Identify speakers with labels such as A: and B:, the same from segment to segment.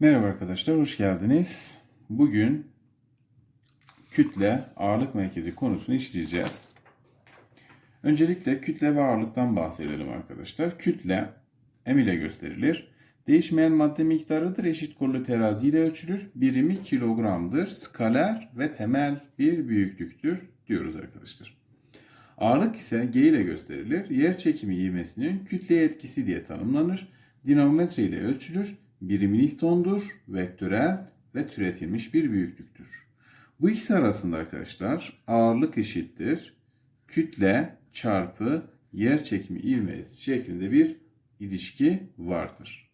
A: Merhaba arkadaşlar, hoş geldiniz. Bugün kütle, ağırlık merkezi konusunu işleyeceğiz. Öncelikle kütle ve ağırlıktan bahsedelim arkadaşlar. Kütle M ile gösterilir. Değişmeyen madde miktarıdır. Eşit kollu terazi ile ölçülür. Birimi kilogramdır. Skaler ve temel bir büyüklüktür diyoruz arkadaşlar. Ağırlık ise G ile gösterilir. Yer çekimi ivmesinin kütleye etkisi diye tanımlanır. Dinamometre ile ölçülür. Birimi Newton'dur. Vektörel ve türetilmiş bir büyüklüktür. Bu ikisi arasında arkadaşlar ağırlık eşittir. Kütle çarpı yer çekimi ivmesi şeklinde bir ilişki vardır.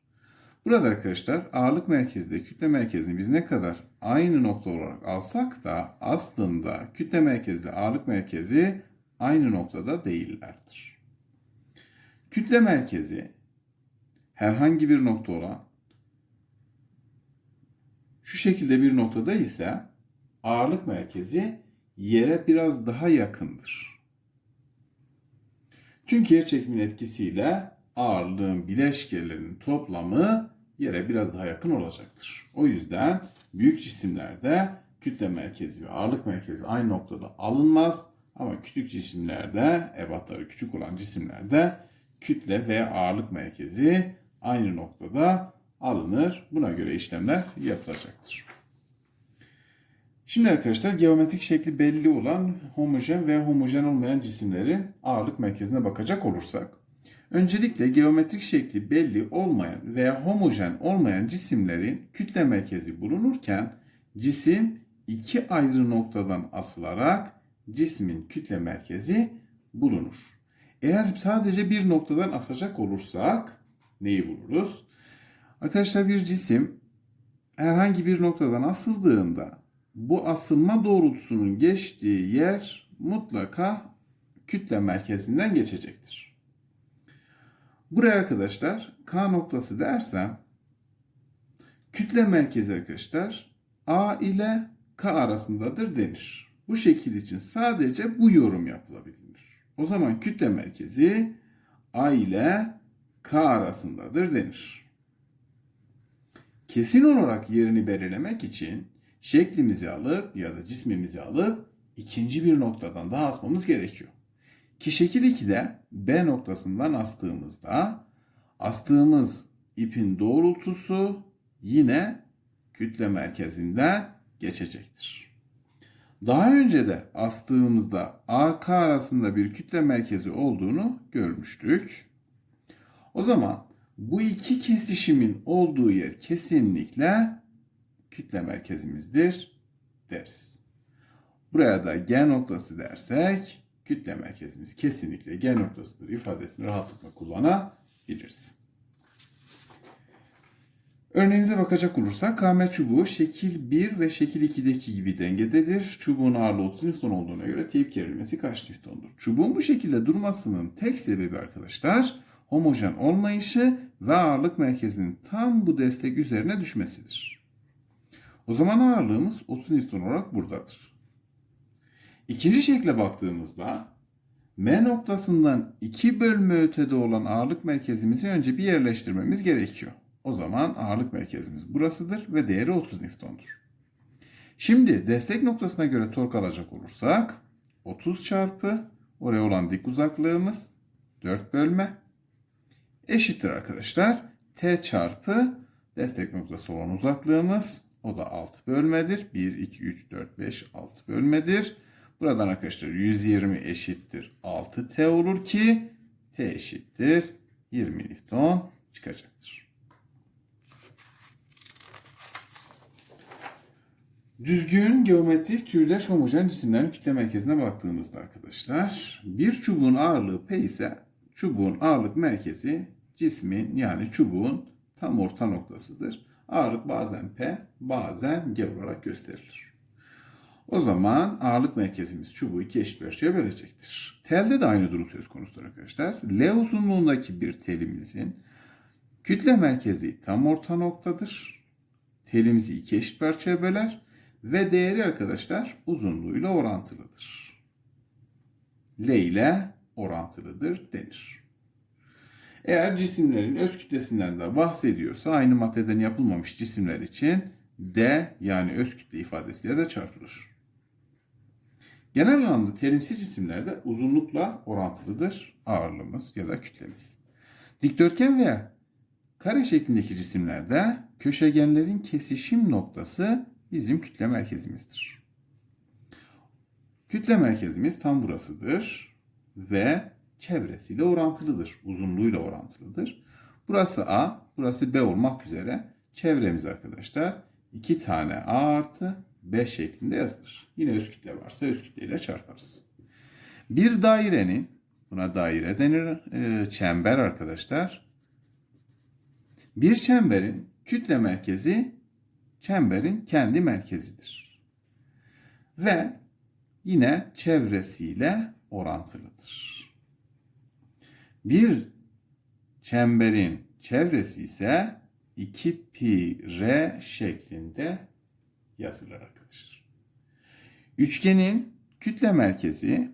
A: Burada arkadaşlar ağırlık merkezinde kütle merkezini biz ne kadar aynı nokta olarak alsak da aslında kütle merkezli ağırlık merkezi aynı noktada değillerdir. Kütle merkezi herhangi bir nokta olan şu şekilde bir noktada ise ağırlık merkezi yere biraz daha yakındır. Çünkü yer çekiminin etkisiyle ağırlığın bileşkelerinin toplamı yere biraz daha yakın olacaktır. O yüzden büyük cisimlerde kütle merkezi ve ağırlık merkezi aynı noktada alınmaz. Ama küçük cisimlerde, ebatları küçük olan cisimlerde kütle ve ağırlık merkezi aynı noktada alınır. Buna göre işlemler yapılacaktır. Şimdi arkadaşlar geometrik şekli belli olan homojen ve homojen olmayan cisimlerin ağırlık merkezine bakacak olursak. Öncelikle geometrik şekli belli olmayan veya homojen olmayan cisimlerin kütle merkezi bulunurken cisim iki ayrı noktadan asılarak cismin kütle merkezi bulunur. Eğer sadece bir noktadan asacak olursak neyi buluruz? Arkadaşlar bir cisim herhangi bir noktadan asıldığında bu asılma doğrultusunun geçtiği yer mutlaka kütle merkezinden geçecektir. Buraya arkadaşlar K noktası dersem kütle merkezi arkadaşlar A ile K arasındadır denir. Bu şekil için sadece bu yorum yapılabilir. O zaman kütle merkezi A ile K arasındadır denir. Kesin olarak yerini belirlemek için şeklimizi alıp ya da cismimizi alıp ikinci bir noktadan daha asmamız gerekiyor. Ki şekil 2'de B noktasından astığımızda astığımız ipin doğrultusu yine kütle merkezinden geçecektir. Daha önce de astığımızda AK arasında bir kütle merkezi olduğunu görmüştük. O zaman bu iki kesişimin olduğu yer kesinlikle kütle merkezimizdir deriz. Buraya da G noktası dersek kütle merkezimiz kesinlikle G noktasıdır ifadesini rahatlıkla kullanabiliriz. Örneğimize bakacak olursak KM çubuğu şekil 1 ve şekil 2'deki gibi dengededir. Çubuğun ağırlığı 30 Newton olduğuna göre teyip gerilmesi kaç Newton'dur? Çubuğun bu şekilde durmasının tek sebebi arkadaşlar homojen olmayışı ve ağırlık merkezinin tam bu destek üzerine düşmesidir. O zaman ağırlığımız 30 Newton olarak buradadır. İkinci şekle baktığımızda M noktasından 2 bölme ötede olan ağırlık merkezimizi önce bir yerleştirmemiz gerekiyor. O zaman ağırlık merkezimiz burasıdır ve değeri 30 Newton'dur. Şimdi destek noktasına göre tork alacak olursak 30 çarpı oraya olan dik uzaklığımız 4 bölme eşittir arkadaşlar. T çarpı destek noktası olan uzaklığımız o da 6 bölmedir. 1, 2, 3, 4, 5, 6 bölmedir. Buradan arkadaşlar 120 eşittir 6T olur ki T eşittir 20 Newton çıkacaktır. Düzgün geometrik türdeş homojen cisimlerin kütle merkezine baktığımızda arkadaşlar bir çubuğun ağırlığı P ise çubuğun ağırlık merkezi cismin yani çubuğun tam orta noktasıdır. Ağırlık bazen P bazen G olarak gösterilir. O zaman ağırlık merkezimiz çubuğu iki eşit parçaya bölecektir. Telde de aynı durum söz konusudur arkadaşlar. L uzunluğundaki bir telimizin kütle merkezi tam orta noktadır. Telimizi iki eşit parçaya böler ve değeri arkadaşlar uzunluğuyla orantılıdır. L ile orantılıdır denir. Eğer cisimlerin öz kütlesinden de bahsediyorsa aynı maddeden yapılmamış cisimler için D yani öz kütle ifadesiyle de çarpılır. Genel anlamda terimsi cisimlerde uzunlukla orantılıdır ağırlığımız ya da kütlemiz. Dikdörtgen veya kare şeklindeki cisimlerde köşegenlerin kesişim noktası bizim kütle merkezimizdir. Kütle merkezimiz tam burasıdır ve çevresiyle orantılıdır. Uzunluğuyla orantılıdır. Burası A, burası B olmak üzere çevremiz arkadaşlar 2 tane A artı B şeklinde yazılır. Yine öz kütle varsa öz kütleyle çarparız. Bir dairenin, buna daire denir, e, çember arkadaşlar. Bir çemberin kütle merkezi çemberin kendi merkezidir. Ve yine çevresiyle orantılıdır. Bir çemberin çevresi ise 2 pi r şeklinde yazılır arkadaşlar. Üçgenin kütle merkezi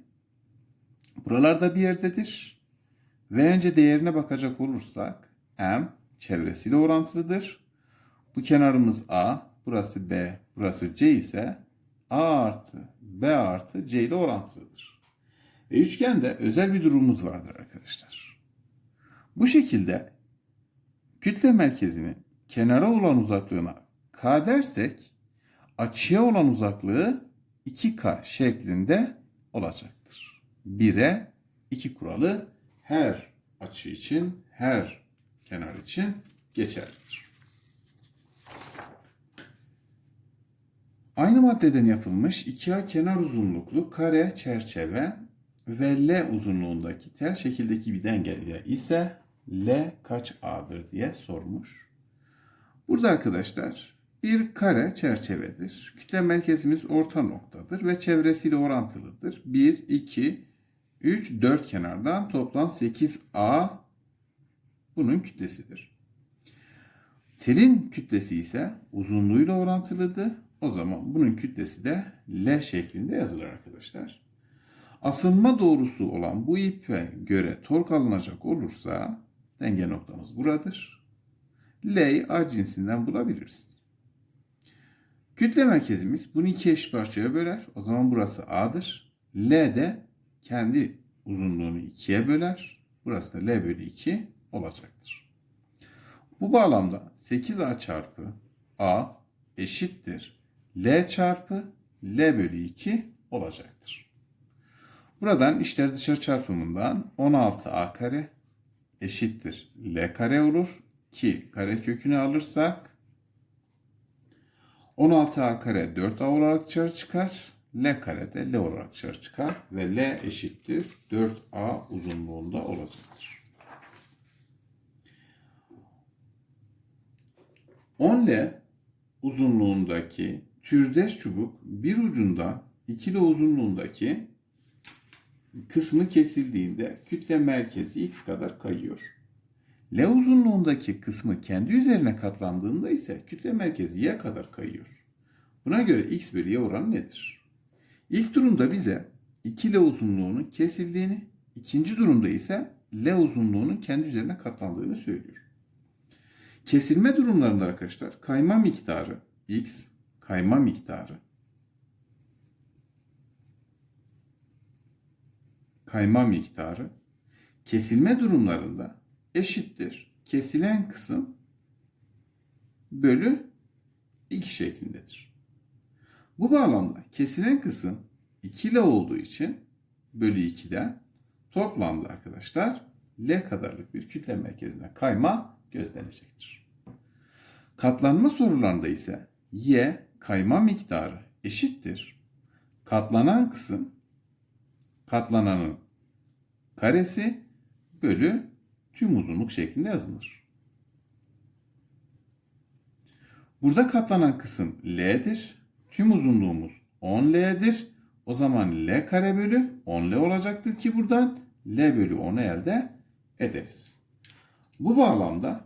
A: buralarda bir yerdedir. Ve önce değerine bakacak olursak m çevresiyle orantılıdır. Bu kenarımız a, burası b, burası c ise a artı b artı c ile orantılıdır. Ve üçgende özel bir durumumuz vardır arkadaşlar. Bu şekilde kütle merkezinin kenara olan uzaklığına k dersek açıya olan uzaklığı 2k şeklinde olacaktır. 1'e 2 kuralı her açı için, her kenar için geçerlidir. Aynı maddeden yapılmış 2A kenar uzunluklu kare çerçeve ve L uzunluğundaki tel şekildeki bir dengede ise L kaç A'dır diye sormuş. Burada arkadaşlar bir kare çerçevedir. Kütle merkezimiz orta noktadır ve çevresiyle orantılıdır. 1, 2, 3, 4 kenardan toplam 8A bunun kütlesidir. Telin kütlesi ise uzunluğuyla orantılıdır. O zaman bunun kütlesi de L şeklinde yazılır arkadaşlar. Asılma doğrusu olan bu ipe göre tork alınacak olursa denge noktamız buradır. L'yi A cinsinden bulabiliriz. Kütle merkezimiz bunu iki eş parçaya böler. O zaman burası A'dır. L de kendi uzunluğunu ikiye böler. Burası da L bölü 2 olacaktır. Bu bağlamda 8A çarpı A eşittir. L çarpı L bölü 2 olacaktır. Buradan içler dışarı çarpımından 16A kare eşittir. L kare olur ki kare kökünü alırsak 16A kare 4A olarak dışarı çıkar. L kare de L olarak dışarı çıkar ve L eşittir 4A uzunluğunda olacaktır. 10L uzunluğundaki türdeş çubuk bir ucunda 2L uzunluğundaki kısmı kesildiğinde kütle merkezi x kadar kayıyor. L uzunluğundaki kısmı kendi üzerine katlandığında ise kütle merkezi y kadar kayıyor. Buna göre x bölü y oranı nedir? İlk durumda bize 2L uzunluğunun kesildiğini, ikinci durumda ise L uzunluğunun kendi üzerine katlandığını söylüyor. Kesilme durumlarında arkadaşlar kayma miktarı x, kayma miktarı kayma miktarı kesilme durumlarında eşittir. Kesilen kısım bölü 2 şeklindedir. Bu bağlamda kesilen kısım 2 ile olduğu için bölü 2'den toplamda arkadaşlar L kadarlık bir kütle merkezine kayma gözlenecektir. Katlanma sorularında ise Y kayma miktarı eşittir. Katlanan kısım katlananın karesi bölü tüm uzunluk şeklinde yazılır. Burada katlanan kısım L'dir. Tüm uzunluğumuz 10L'dir. O zaman L kare bölü 10L olacaktır ki buradan L bölü 10'u elde ederiz. Bu bağlamda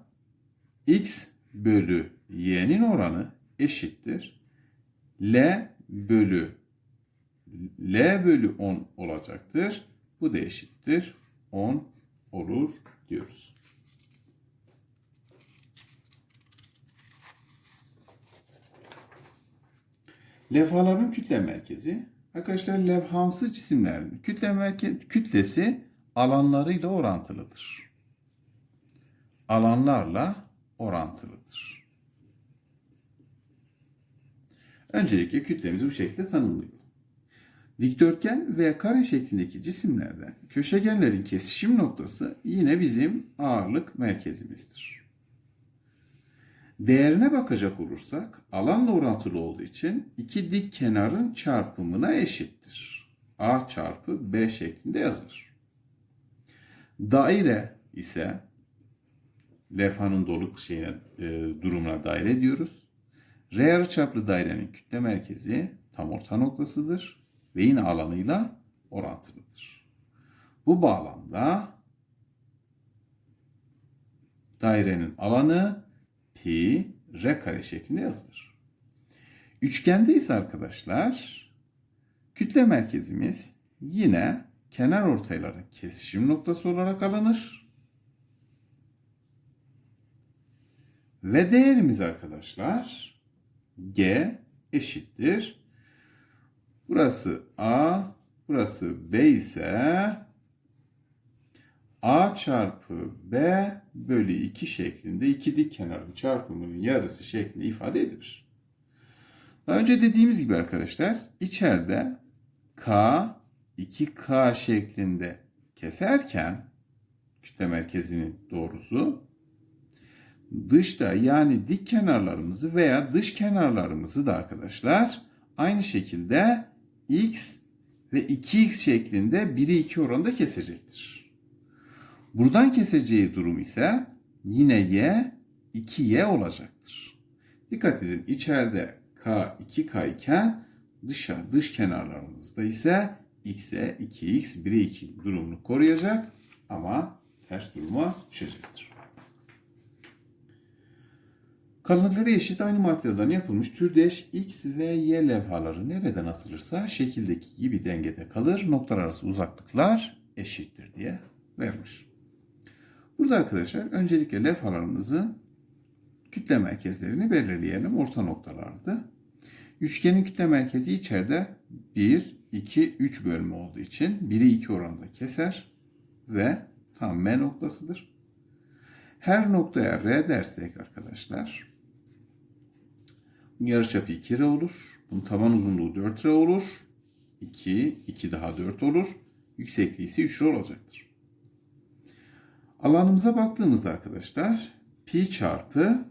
A: X bölü Y'nin oranı eşittir. L bölü L bölü 10 olacaktır. Bu da eşittir. 10 olur diyoruz. Levhaların kütle merkezi. Arkadaşlar levhamsı cisimlerin kütle merke kütlesi alanlarıyla orantılıdır. Alanlarla orantılıdır. Öncelikle kütlemizi bu şekilde tanımlıyoruz. Dikdörtgen veya kare şeklindeki cisimlerde köşegenlerin kesişim noktası yine bizim ağırlık merkezimizdir. Değerine bakacak olursak alanla orantılı olduğu için iki dik kenarın çarpımına eşittir. A çarpı B şeklinde yazılır. Daire ise levhanın doluk şeyine, e, durumuna daire diyoruz. R yarıçaplı dairenin kütle merkezi tam orta noktasıdır ve yine alanıyla orantılıdır. Bu bağlamda dairenin alanı pi r kare şeklinde yazılır. Üçgende ise arkadaşlar kütle merkezimiz yine kenar ortayların kesişim noktası olarak alınır. Ve değerimiz arkadaşlar g eşittir. Burası a, burası b ise a çarpı b bölü 2 şeklinde iki dik kenarın çarpımının yarısı şeklinde ifade edilir. Daha önce dediğimiz gibi arkadaşlar içeride k 2k şeklinde keserken kütle merkezinin doğrusu dışta yani dik kenarlarımızı veya dış kenarlarımızı da arkadaşlar aynı şekilde x ve 2x şeklinde 1'i 2 oranında kesecektir. Buradan keseceği durum ise yine y 2y olacaktır. Dikkat edin içeride k 2k iken dışa dış kenarlarımızda ise x'e 2x 1'e 2 durumunu koruyacak ama ters duruma düşecektir. Kalınlıkları eşit aynı maddeden yapılmış türdeş X ve Y levhaları nereden asılırsa şekildeki gibi dengede kalır. Noktalar arası uzaklıklar eşittir diye vermiş. Burada arkadaşlar öncelikle levhalarımızın kütle merkezlerini belirleyelim. Orta noktalardı. Üçgenin kütle merkezi içeride 1, 2, 3 bölme olduğu için 1'i 2 oranında keser ve tam M noktasıdır. Her noktaya R dersek arkadaşlar yarıçapı 2 R olur. Bunun taban uzunluğu 4 R olur. 2, 2 daha 4 olur. Yüksekliği ise 3 R olacaktır. Alanımıza baktığımızda arkadaşlar pi çarpı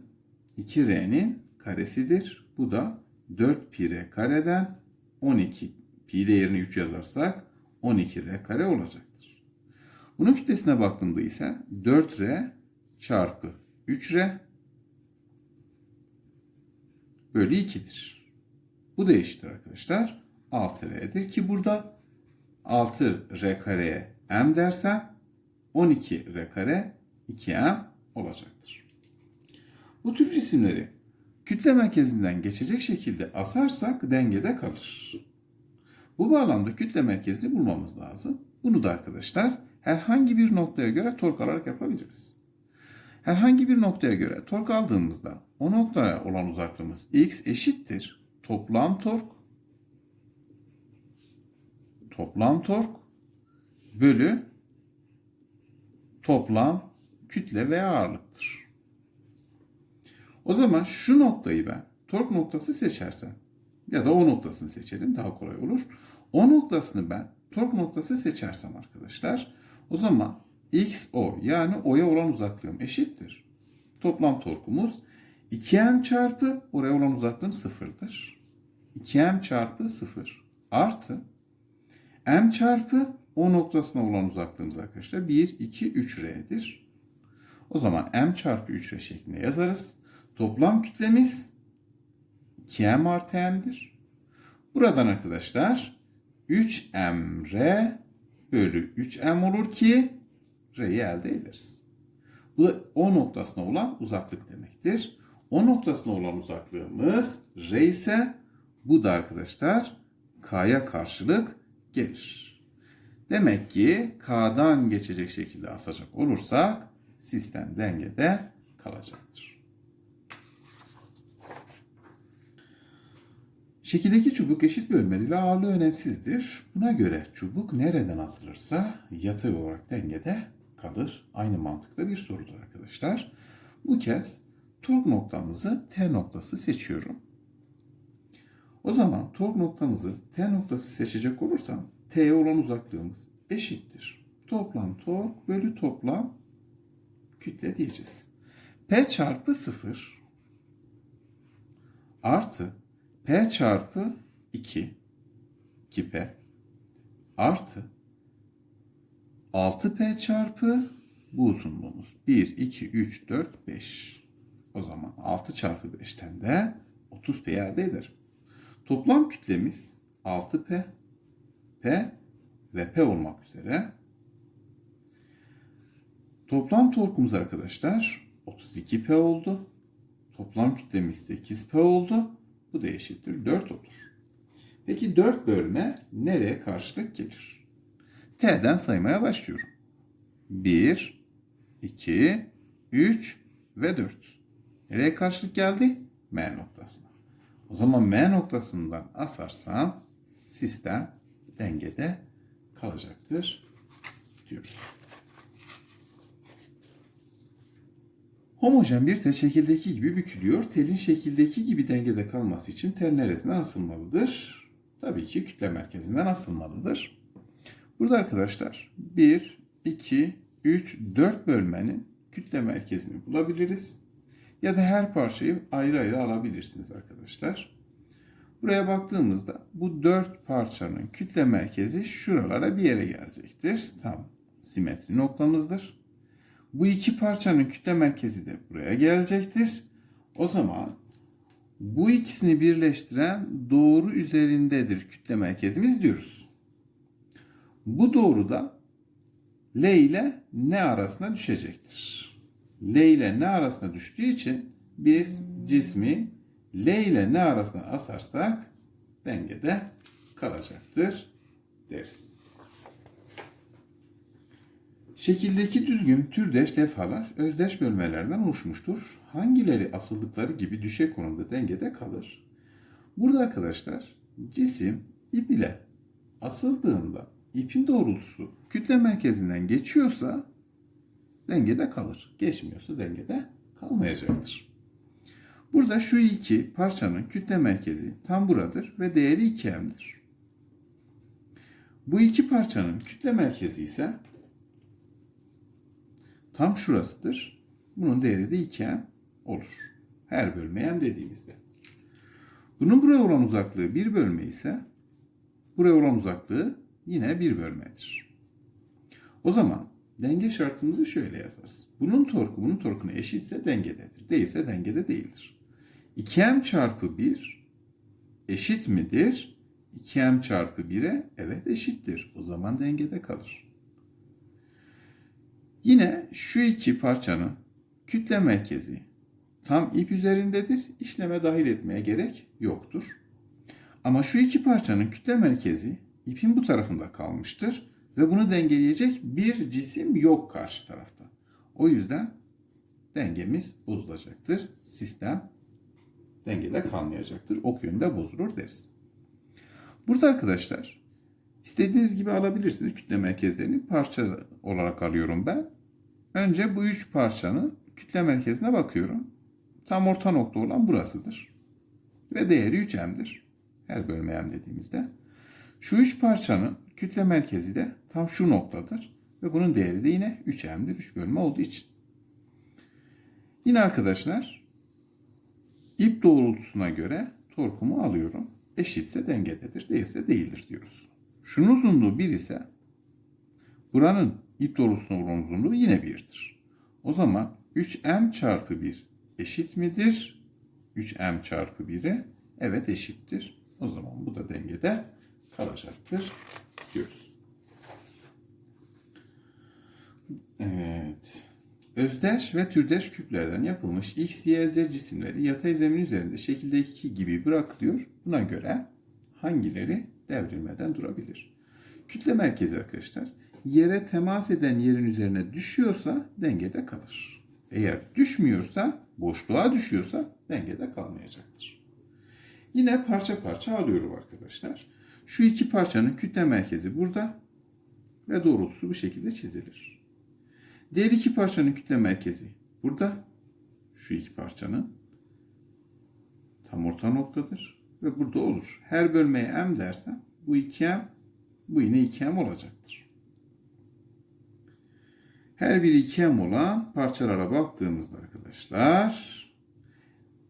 A: 2R'nin karesidir. Bu da 4 pi R kareden 12 pi değerini 3 yazarsak 12 R kare olacaktır. Bunun kütlesine baktığımda ise 4R çarpı 3R bölü 2'dir. Bu da eşittir arkadaşlar. 6R'dir ki burada 6R kareye M dersem 12R kare 2M olacaktır. Bu tür cisimleri kütle merkezinden geçecek şekilde asarsak dengede kalır. Bu bağlamda kütle merkezini bulmamız lazım. Bunu da arkadaşlar herhangi bir noktaya göre tork alarak yapabiliriz. Herhangi bir noktaya göre tork aldığımızda o noktaya olan uzaklığımız x eşittir. Toplam tork toplam tork bölü toplam kütle veya ağırlıktır. O zaman şu noktayı ben tork noktası seçersem ya da o noktasını seçelim daha kolay olur. O noktasını ben tork noktası seçersem arkadaşlar o zaman x o yani o'ya olan uzaklığım eşittir. Toplam torkumuz 2m çarpı oraya olan uzaklığım sıfırdır. 2m çarpı 0 artı m çarpı o noktasına olan uzaklığımız arkadaşlar 1, 2, 3r'dir. O zaman m çarpı 3r şeklinde yazarız. Toplam kütlemiz 2m artı m'dir. Buradan arkadaşlar 3mr bölü 3m olur ki r'yi elde ederiz. Bu da o noktasına olan uzaklık demektir. O noktasına olan uzaklığımız r ise bu da arkadaşlar k'ya karşılık gelir. Demek ki k'dan geçecek şekilde asacak olursak sistem dengede kalacaktır. Şekildeki çubuk eşit bölmeli ve ağırlığı önemsizdir. Buna göre çubuk nereden asılırsa yatay olarak dengede kalır. Aynı mantıkta bir sorudur arkadaşlar. Bu kez tork noktamızı T noktası seçiyorum. O zaman tork noktamızı T noktası seçecek olursam T'ye olan uzaklığımız eşittir. Toplam tork bölü toplam kütle diyeceğiz. P çarpı 0 artı P çarpı 2 2P artı 6P çarpı bu uzunluğumuz 1, 2, 3, 4, 5. O zaman 6 çarpı 5'ten de 30P elde ederim. Toplam kütlemiz 6P, P ve P olmak üzere. Toplam torkumuz arkadaşlar 32P oldu. Toplam kütlemiz 8P oldu. Bu da eşittir 4 olur. Peki 4 bölme nereye karşılık gelir? T'den saymaya başlıyorum. 1, 2, 3 ve 4. Nereye karşılık geldi? M noktasına. O zaman M noktasından asarsam sistem dengede kalacaktır diyoruz. Homojen bir tel şekildeki gibi bükülüyor. Telin şekildeki gibi dengede kalması için tel neresinden asılmalıdır? Tabii ki kütle merkezinden asılmalıdır. Burada arkadaşlar 1, 2, 3, 4 bölmenin kütle merkezini bulabiliriz. Ya da her parçayı ayrı ayrı alabilirsiniz arkadaşlar. Buraya baktığımızda bu 4 parçanın kütle merkezi şuralara bir yere gelecektir. Tam simetri noktamızdır. Bu iki parçanın kütle merkezi de buraya gelecektir. O zaman bu ikisini birleştiren doğru üzerindedir kütle merkezimiz diyoruz. Bu doğru da L ile N arasına düşecektir. L ile N arasına düştüğü için biz cismi L ile N arasına asarsak dengede kalacaktır deriz. Şekildeki düzgün türdeş levhalar özdeş bölmelerden oluşmuştur. Hangileri asıldıkları gibi düşey konumda dengede kalır? Burada arkadaşlar cisim ip ile asıldığında ipin doğrultusu kütle merkezinden geçiyorsa dengede kalır. Geçmiyorsa dengede kalmayacaktır. Burada şu iki parçanın kütle merkezi tam buradır ve değeri 2m'dir. Bu iki parçanın kütle merkezi ise tam şurasıdır. Bunun değeri de 2m olur. Her bölmeyen dediğimizde. Bunun buraya olan uzaklığı bir bölme ise buraya olan uzaklığı yine bir bölmedir. O zaman denge şartımızı şöyle yazarız. Bunun torku bunun torkuna eşitse dengededir. Değilse dengede değildir. 2m çarpı 1 eşit midir? 2m çarpı 1'e evet eşittir. O zaman dengede kalır. Yine şu iki parçanın kütle merkezi tam ip üzerindedir. İşleme dahil etmeye gerek yoktur. Ama şu iki parçanın kütle merkezi ipin bu tarafında kalmıştır ve bunu dengeleyecek bir cisim yok karşı tarafta. O yüzden dengemiz bozulacaktır. Sistem dengede kalmayacaktır. Ok yönünde bozulur deriz. Burada arkadaşlar istediğiniz gibi alabilirsiniz kütle merkezlerini parça olarak alıyorum ben. Önce bu üç parçanın kütle merkezine bakıyorum. Tam orta nokta olan burasıdır. Ve değeri 3m'dir. Her bölme m dediğimizde. Şu üç parçanın kütle merkezi de tam şu noktadır. Ve bunun değeri de yine 3m'dir. 3 bölme olduğu için. Yine arkadaşlar ip doğrultusuna göre torkumu alıyorum. Eşitse dengededir, değilse değildir diyoruz. Şunun uzunluğu 1 ise buranın ip doğrultusuna olan uzunluğu yine 1'dir. O zaman 3m çarpı 1 eşit midir? 3m çarpı 1'e evet eşittir. O zaman bu da dengede kalacaktır diyoruz. Evet. Özdeş ve türdeş küplerden yapılmış X, Y, Z cisimleri yatay zemin üzerinde şekildeki gibi bırakılıyor. Buna göre hangileri devrilmeden durabilir? Kütle merkezi arkadaşlar yere temas eden yerin üzerine düşüyorsa dengede kalır. Eğer düşmüyorsa, boşluğa düşüyorsa dengede kalmayacaktır. Yine parça parça alıyorum arkadaşlar. Şu iki parçanın kütle merkezi burada ve doğrultusu bu şekilde çizilir. Diğer iki parçanın kütle merkezi burada. Şu iki parçanın tam orta noktadır ve burada olur. Her bölmeye m dersem bu 2m bu yine 2m olacaktır. Her biri 2m olan parçalara baktığımızda arkadaşlar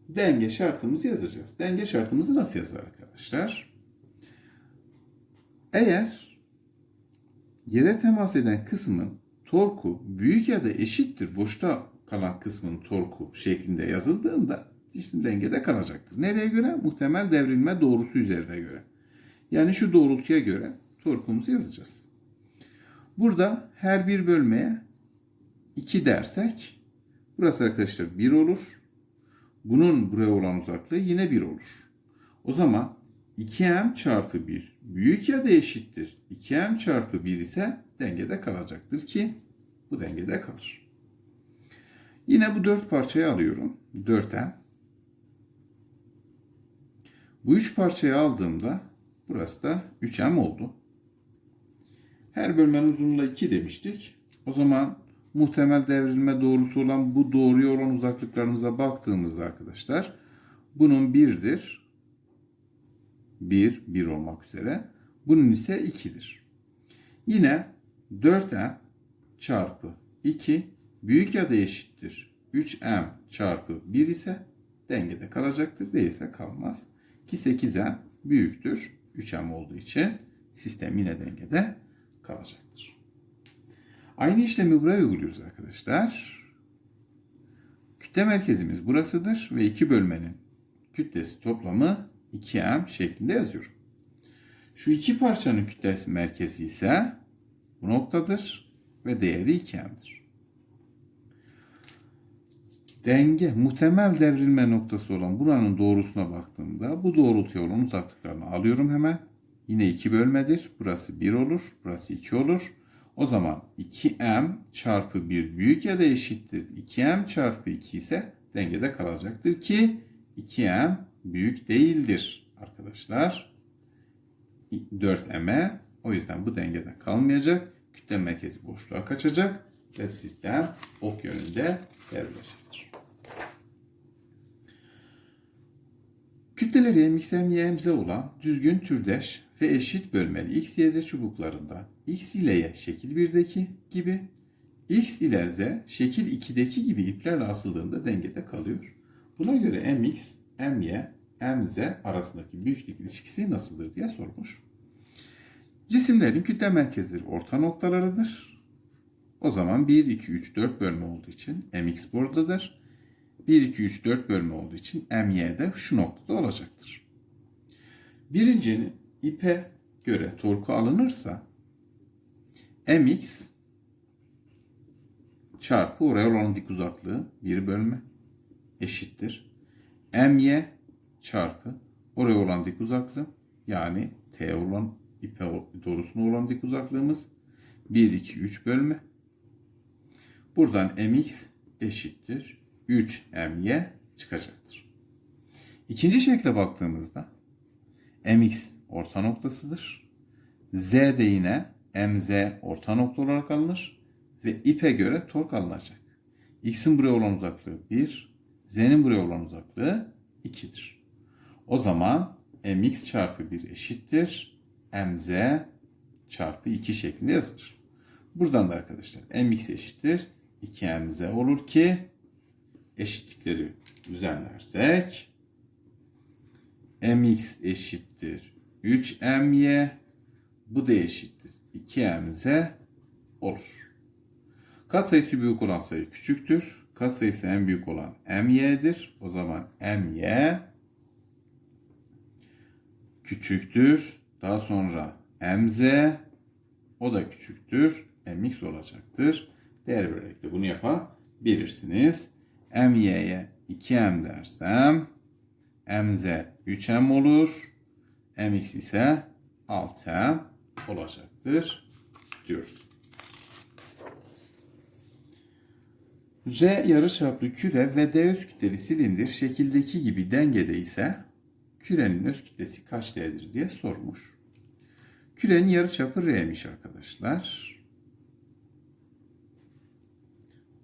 A: denge şartımızı yazacağız. Denge şartımızı nasıl yazar arkadaşlar? Eğer yere temas eden kısmın torku büyük ya da eşittir boşta kalan kısmın torku şeklinde yazıldığında cisim dengede kalacaktır. Nereye göre? Muhtemel devrilme doğrusu üzerine göre. Yani şu doğrultuya göre torkumuzu yazacağız. Burada her bir bölmeye 2 dersek burası arkadaşlar 1 olur. Bunun buraya olan uzaklığı yine 1 olur. O zaman 2m çarpı 1 büyük ya da eşittir. 2m çarpı 1 ise dengede kalacaktır ki bu dengede kalır. Yine bu 4 parçayı alıyorum. 4m. Bu 3 parçayı aldığımda burası da 3m oldu. Her bölmenin uzunluğu 2 demiştik. O zaman muhtemel devrilme doğrusu olan bu doğruya olan uzaklıklarımıza baktığımızda arkadaşlar bunun 1'dir. 1, 1 olmak üzere. Bunun ise 2'dir. Yine 4m çarpı 2 büyük ya da eşittir. 3m çarpı 1 ise dengede kalacaktır. Değilse kalmaz. Ki 8m büyüktür. 3m olduğu için sistem yine dengede kalacaktır. Aynı işlemi buraya uyguluyoruz arkadaşlar. Kütle merkezimiz burasıdır ve iki bölmenin kütlesi toplamı 2m şeklinde yazıyorum. Şu iki parçanın kütlesi merkezi ise bu noktadır ve değeri 2m'dir. Denge, muhtemel devrilme noktası olan buranın doğrusuna baktığımda bu doğrultuya olan uzaklıklarını alıyorum hemen. Yine 2 bölmedir. Burası 1 olur. Burası 2 olur. O zaman 2m çarpı 1 büyük ya da eşittir. 2m çarpı 2 ise dengede kalacaktır ki 2m büyük değildir arkadaşlar. 4m'e o yüzden bu dengede kalmayacak. Kütle merkezi boşluğa kaçacak ve sistem ok yönünde devrilecektir. Kütleleri MXM MZ olan düzgün türdeş ve eşit bölmeli X, Y, Z çubuklarında X ile Y şekil 1'deki gibi X ile Z şekil 2'deki gibi iplerle asıldığında dengede kalıyor. Buna göre MX, MY, MZ arasındaki büyüklük ilişkisi nasıldır diye sormuş. Cisimlerin kütle merkezleri orta noktalarıdır. O zaman 1, 2, 3, 4 bölme olduğu için MX buradadır. 1, 2, 3, 4 bölme olduğu için MY de şu noktada olacaktır. Birincinin ipe göre torku alınırsa mx çarpı oraya olan dik uzaklığı bir bölme eşittir. my çarpı oraya olan dik uzaklığı yani t olan ipe doğrusuna olan dik uzaklığımız 1, 2, 3 bölme. Buradan mx eşittir 3 my çıkacaktır. İkinci şekle baktığımızda mx orta noktasıdır. Z de yine mz orta nokta olarak alınır ve ipe göre tork alınacak. X'in buraya olan uzaklığı 1, Z'nin buraya olan uzaklığı 2'dir. O zaman mx çarpı 1 eşittir mz çarpı 2 şeklinde yazılır. Buradan da arkadaşlar mx eşittir 2mz olur ki eşitlikleri düzenlersek mx eşittir 3my bu da eşittir 2mz olur. Katsayısı büyük olan sayı küçüktür. Katsayısı en büyük olan my'dir. O zaman my küçüktür. Daha sonra mz o da küçüktür. mx olacaktır. Değer vererek de bunu yapabilirsiniz. my'ye 2m dersem mz 3m olur. mx ise 6m olacaktır diyoruz. R yarıçaplı küre ve D öz kütleli silindir şekildeki gibi dengede ise kürenin öz kütlesi kaç D'dir diye sormuş. Kürenin yarıçapı R'miş arkadaşlar.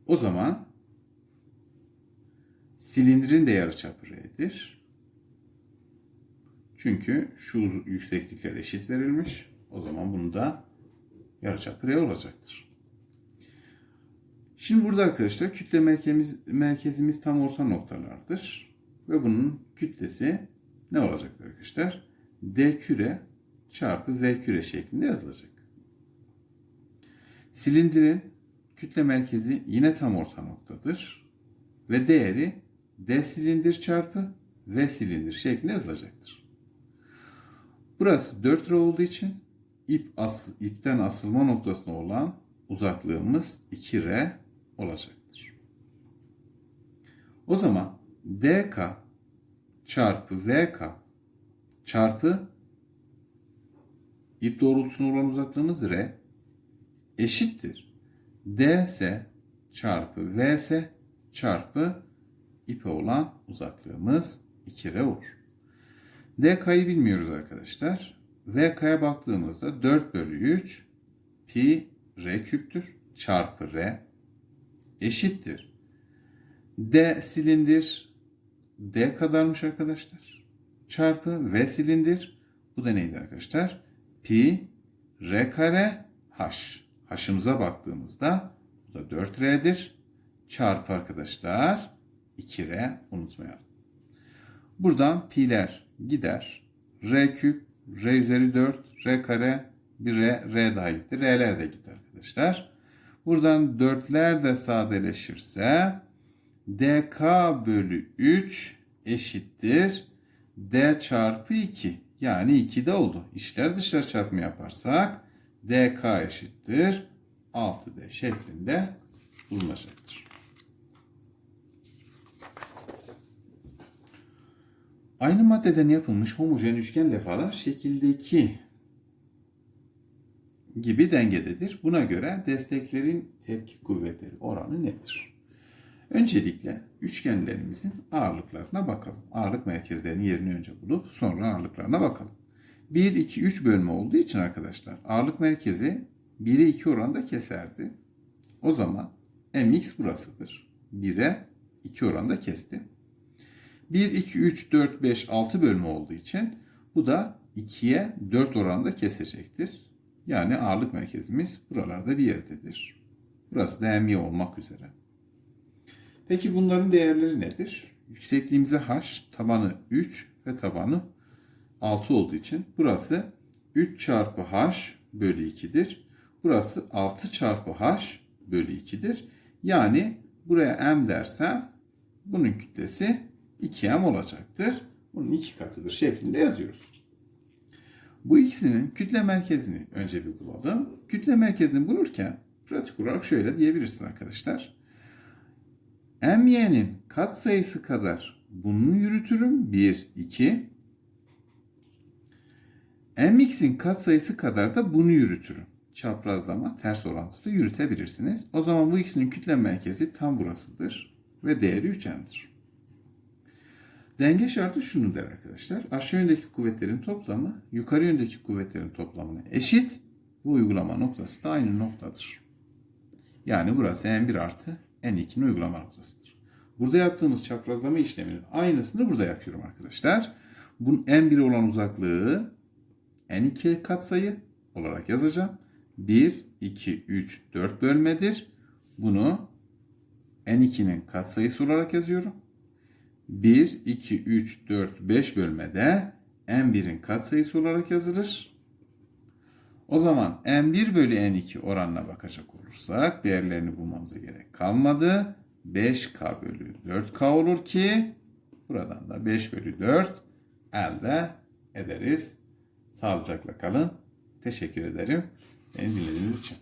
A: O zaman silindirin de yarıçapı R'dir. Çünkü şu yükseklikler eşit verilmiş. O zaman bunu da yarıçapı R olacaktır. Şimdi burada arkadaşlar kütle merkezimiz, merkezimiz tam orta noktalardır. Ve bunun kütlesi ne olacaktır arkadaşlar? D küre çarpı V küre şeklinde yazılacak. Silindirin kütle merkezi yine tam orta noktadır. Ve değeri D silindir çarpı V silindir şeklinde yazılacaktır. Burası 4 R olduğu için ip as, ipten asılma noktasına olan uzaklığımız 2R olacaktır. O zaman DK çarpı VK çarpı ip doğrultusuna olan uzaklığımız R eşittir. DS çarpı VS çarpı ipe olan uzaklığımız 2R olur. DK'yı bilmiyoruz arkadaşlar. VK'ya baktığımızda 4 bölü 3 pi R küptür çarpı R eşittir. D silindir D kadarmış arkadaşlar. Çarpı V silindir. Bu da neydi arkadaşlar? Pi R kare H. H'ımıza baktığımızda bu da 4R'dir. Çarpı arkadaşlar 2R unutmayalım. Buradan pi'ler gider. R küp, R üzeri 4, R kare, bir R, R daha gitti. R'ler de gitti arkadaşlar. Buradan 4'ler de sadeleşirse dk bölü 3 eşittir d çarpı 2. Yani 2 de oldu. İşler dışlar çarpımı yaparsak dk eşittir 6d şeklinde bulunacaktır. Aynı maddeden yapılmış homojen üçgen levhalar şekildeki gibi dengededir. Buna göre desteklerin tepki kuvvetleri oranı nedir? Öncelikle üçgenlerimizin ağırlıklarına bakalım. Ağırlık merkezlerinin yerini önce bulup sonra ağırlıklarına bakalım. 1, 2, 3 bölme olduğu için arkadaşlar ağırlık merkezi 1'e 2 oranda keserdi. O zaman mx burasıdır. 1'e 2 oranda kesti. 1, 2, 3, 4, 5, 6 bölme olduğu için bu da 2'ye 4 oranda kesecektir. Yani ağırlık merkezimiz buralarda bir yerdedir. Burası da MY olmak üzere. Peki bunların değerleri nedir? Yüksekliğimize H, tabanı 3 ve tabanı 6 olduğu için burası 3 çarpı H bölü 2'dir. Burası 6 çarpı H bölü 2'dir. Yani buraya M dersem bunun kütlesi 2M olacaktır. Bunun iki katıdır şeklinde yazıyoruz. Bu ikisinin kütle merkezini önce bir bulalım. Kütle merkezini bulurken pratik olarak şöyle diyebilirsin arkadaşlar. MY'nin kat sayısı kadar bunu yürütürüm. 1, 2. MX'in kat sayısı kadar da bunu yürütürüm. Çaprazlama ters orantılı yürütebilirsiniz. O zaman bu ikisinin kütle merkezi tam burasıdır. Ve değeri 3M'dir. Denge şartı şunu der arkadaşlar. Aşağı yöndeki kuvvetlerin toplamı yukarı yöndeki kuvvetlerin toplamına eşit. Bu uygulama noktası da aynı noktadır. Yani burası N1 artı N2'nin uygulama noktasıdır. Burada yaptığımız çaprazlama işleminin aynısını burada yapıyorum arkadaşlar. Bunun N1 olan uzaklığı N2 katsayı olarak yazacağım. 1, 2, 3, 4 bölmedir. Bunu N2'nin katsayısı olarak yazıyorum. 1, 2, 3, 4, 5 bölmede n1'in katsayısı olarak yazılır. O zaman n1 bölü n2 oranına bakacak olursak değerlerini bulmamıza gerek kalmadı. 5k bölü 4k olur ki buradan da 5 bölü 4 elde ederiz. Sağlıcakla kalın. Teşekkür ederim. Beni dinlediğiniz için.